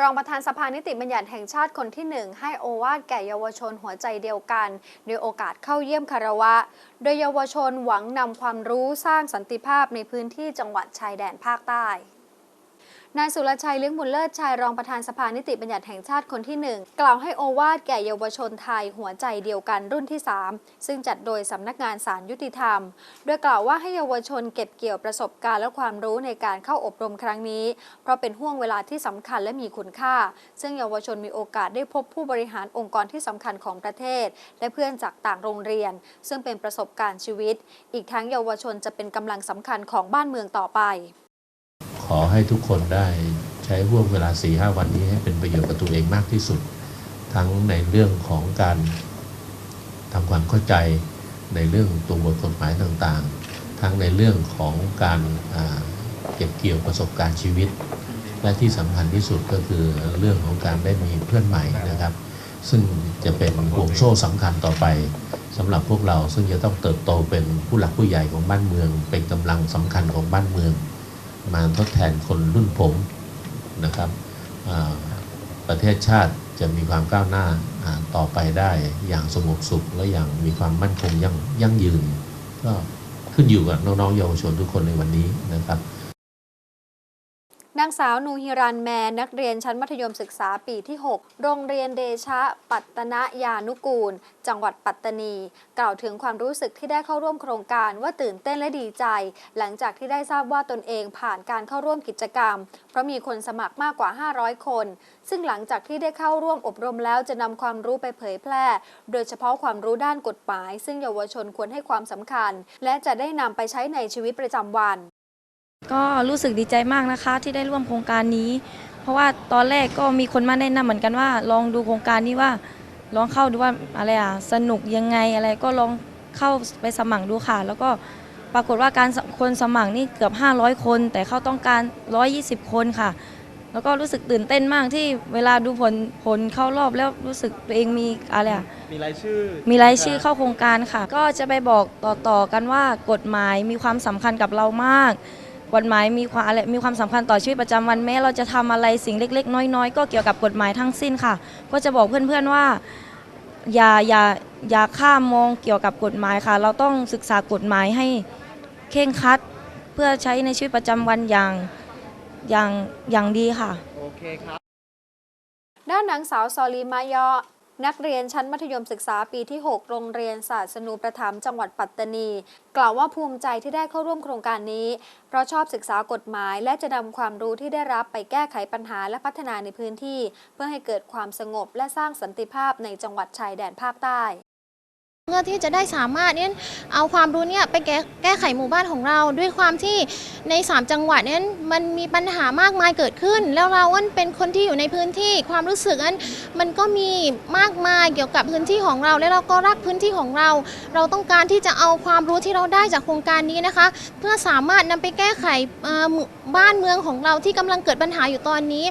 รองประธานสภานิติบัญญัติแห่งชาติคนที่หนึ่งให้โอวาทแก่เยาวชนหัวใจเดียวกัน โดยโอกาสเข้าเยี่ยมคารวะ โดยเยาวชนหวังนำความรู้สร้างสันติภาพในพื้นที่จังหวัดชายแดนภาคใต้ นายสุรชัยเลี้ยงบุญเลิศชายรองประธานสภานิติบัญญัติแห่งชาติคนที่หนึ่งกล่าวให้โอวาทแก่เยาวชนไทยหัวใจเดียวกันรุ่นที่ 3 ซึ่งจัดโดยสำนักงานสารยุติธรรม โดยกล่าวว่าให้เยาวชนเก็บเกี่ยวประสบการณ์และความรู้ในการเข้าอบรมครั้งนี้ เพราะเป็นห่วงเวลาที่สำคัญและมีคุณค่า ซึ่งเยาวชนมีโอกาสได้พบผู้บริหารองค์กรที่สำคัญของประเทศ และเพื่อนจากต่างโรงเรียน ซึ่งเป็นประสบการณ์ชีวิต อีกทั้งเยาวชนจะเป็นกำลังสำคัญของบ้านเมืองต่อไป ขอให้ทุกคนได้ใช้ห่วงเวลา4ีหวันนี้ให้เป็นประโยชน์กับตัวเองมากที่สุด ทั้งในเรื่องของการทำความเข้าใจในเรื่องตัวบทกฎหมายต่างๆ ทั้งในเรื่องของการเก็บเกี่ยวประสบการณ์ชีวิต และที่สำคัญที่สุดก็คือเรื่องของการได้มีเพื่อนใหม่นะครับ ซึ่งจะเป็นห่วงโซ่สำคัญต่อไปสำหรับพวกเราซึ่งจะต้องเติบโตเป็นผู้หลักผู้ใหญ่ของบ้านเมือง เป็นกำลังสำคัญของบ้านเมือง มาทดแทนคนรุ่นผมนะครับประเทศชาติจะมีความก้าวหน้าต่อไปได้อย่างสงบสุขและอย่างมีความมั่นคงยั่งยั่งยืน ก็ขึ้นอยู่กับน้องๆเยาวชนทุกคนในวันนี้นะครับ นางสาวนูฮิรันแมนนักเรียนชั้นมัธยมศึกษาปีที่ 6 โรงเรียนเดชะ ปัตตนยานุกูล จังหวัดปัตตานี กล่าวถึงความรู้สึกที่ได้เข้าร่วมโครงการว่าตื่นเต้นและดีใจ หลังจากที่ได้ทราบว่าตนเองผ่านการเข้าร่วมกิจกรรม เพราะมีคนสมัครมากกว่า 500 คน ซึ่งหลังจากที่ได้เข้าร่วมอบรมแล้วจะนำความรู้ไปเผยแพร่ โดยเฉพาะความรู้ด้านกฎหมาย ซึ่งเยาวชนควรให้ความสำคัญ และจะได้นำไปใช้ในชีวิตประจำวัน ก็รู้สึกดีใจมากนะคะที่ได้ร่วมโครงการนี้ เพราะว่าตอนแรกก็มีคนมาแนะนำเหมือนกันว่า ลองดูโครงการนี้ว่าลองเข้าดูว่าอะไรอะสนุกยังไงอะไรก็ลองเข้าไปสมัครดูค่ะ แล้วก็ปรากฏว่าการคนสมัครนี่เกือบ 500 คน แต่เขาต้องการ 120 คนค่ะ แล้วก็รู้สึกตื่นเต้นมากที่เวลาดูผลผลเข้ารอบแล้วรู้สึกตัวเองมีอะไรอะมีรายชื่อมีรายชื่อเข้าโครงการค่ะ ก็จะไปบอกต่อๆกันว่ากฎหมายมีความสำคัญกับเรามาก กฎหมายมีความอะไรมีความสำคัญต่อชีวิตประจำวันแม้เราจะทำอะไรสิ่งเล็ก ๆ น้อย ๆ ก็เกี่ยวกับกฎหมายทั้งสิ้นค่ะ ก็จะบอกเพื่อนๆว่าอย่าอย่าอย่าข้ามมองเกี่ยวกับกฎหมายค่ะ เราต้องศึกษากฎหมายให้เข่งครัด เพื่อใช้ในชีวิตประจำวันอย่างอย่างอย่างดีค่ะ โอเคครับ ด้านนางสาวซอลีมายอ นักเรียนชั้นมัธยมศึกษาปีที่ 6 โรงเรียนศาสนูประถมจังหวัดปัตตานี กล่าวว่าภูมิใจที่ได้เข้าร่วมโครงการนี้ เพราะชอบศึกษากฎหมาย และจะนำความรู้ที่ได้รับไปแก้ไขปัญหาและพัฒนาในพื้นที่ เพื่อให้เกิดความสงบและสร้างสันติภาพในจังหวัดชายแดนภาคใต้ เพื่อที่จะได้สามารถเนี่ยเอาความรู้เนี่ยไปแก้แก้ไขหมู่บ้านของเรา ด้วยความที่ใน 3 จังหวัดเนี่ยมันมีปัญหามากมายเกิดขึ้น แล้วเราเป็นคนที่อยู่ในพื้นที่ความรู้สึกอันมันก็มีมากมายเกี่ยวกับพื้นที่ของเรา และเราก็รักพื้นที่ของเรา เราต้องการที่จะเอาความรู้ที่เราได้จากโครงการนี้นะคะ เพื่อสามารถนำไปแก้ไขบ้านเมืองของเราที่กำลังเกิดปัญหาอยู่ตอนนี้